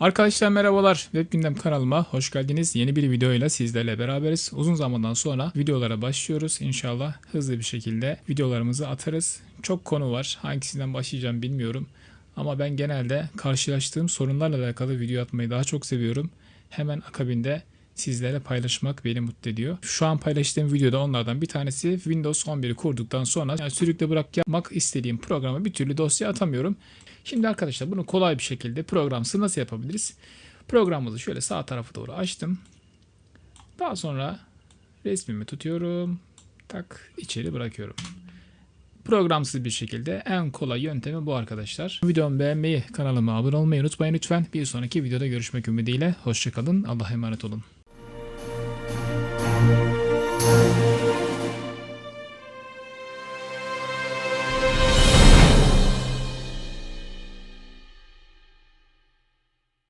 Arkadaşlar merhabalar. Web Gündem kanalıma hoş geldiniz. Yeni bir videoyla sizlerle beraberiz. Uzun zamandan sonra videolara başlıyoruz. İnşallah hızlı bir şekilde videolarımızı atarız. Çok konu var. Hangisinden başlayacağım bilmiyorum. Ama ben genelde karşılaştığım sorunlarla alakalı video atmayı daha çok seviyorum. Hemen akabinde sizlere paylaşmak beni mutlu ediyor. Şu an paylaştığım videoda onlardan bir tanesi Windows 11'i kurduktan sonra yani sürükle bırak yapmak istediğim programa bir türlü dosya atamıyorum. Şimdi arkadaşlar bunu kolay bir şekilde programsız nasıl yapabiliriz? Programımızı şöyle sağ tarafa doğru açtım. Daha sonra resmimi tutuyorum. Tak içeri bırakıyorum. Programsız bir şekilde en kolay yöntemi bu arkadaşlar. Videomu beğenmeyi, kanalıma abone olmayı unutmayın lütfen. Bir sonraki videoda görüşmek ümidiyle. Hoşçakalın. Allah'a emanet olun.